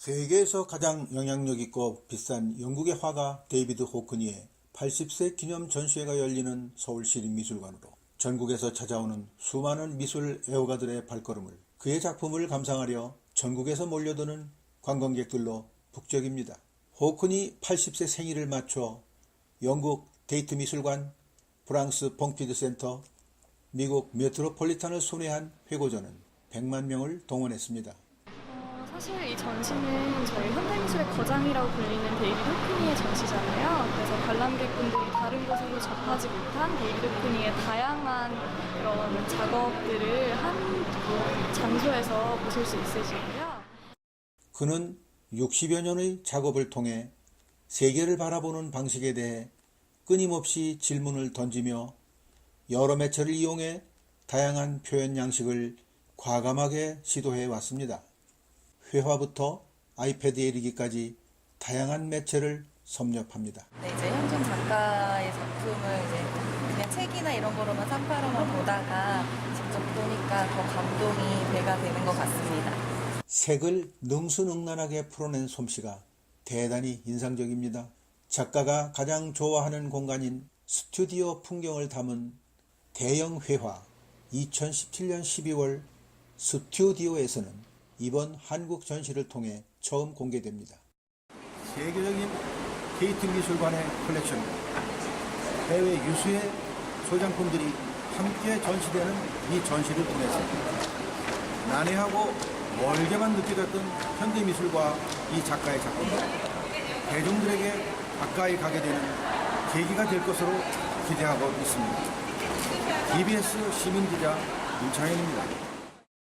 세계에서 가장 영향력 있고 비싼 영국의 화가 데이비드 호크니의 80세 기념 전시회가 열리는 서울시립미술관으로 전국에서 찾아오는 수많은 미술 애호가들의 발걸음을 그의 작품을 감상하려 전국에서 몰려드는 관광객들로 북적입니다. 호크니 80세 생일을 맞춰 영국 데이트 미술관, 프랑스 봉피드 센터, 미국 메트로폴리탄을 순회한 회고전은 100만 명을 동원했습니다. 어, 사실 이 전시는 저희 현대미술의 거장이라고 불리는 데이비드 호크니의 전시잖아요. 그래서 관람객분들이 다른 곳으로 접하지 못한 데이비드 호크니의 다양한 그런 작업들을 한 장소에서 보실 수 있으시고요. 그는 60여 년의 작업을 통해 세계를 바라보는 방식에 대해 끊임없이 질문을 던지며 여러 매체를 이용해 다양한 표현 양식을 과감하게 시도해 왔습니다. 회화부터 아이패드에 이르기까지 다양한 매체를 섭렵합니다. 네, 이제 현준 작가의 작품을 이제 그냥 책이나 이런 거로만 산파로만 보다가 직접 보니까 더 감동이 배가 되는 것 같습니다. 색을 능수능란하게 풀어낸 솜씨가 대단히 인상적입니다. 작가가 가장 좋아하는 공간인 스튜디오 풍경을 담은 대형 회화 2017년 12월 스튜디오에서는 이번 한국 전시를 통해 처음 공개됩니다. 세계적인 게이트 미술관의 컬렉션, 해외 유수의 소장품들이 함께 전시되는 이 전시를 통해서 난해하고 멀게만 느껴졌던 현대미술과 이 작가의 작품 대중들에게 가까이 가게 되는 계기가 될 것으로 기대하고 있습니다. TBS 시민기자 윤창현입니다.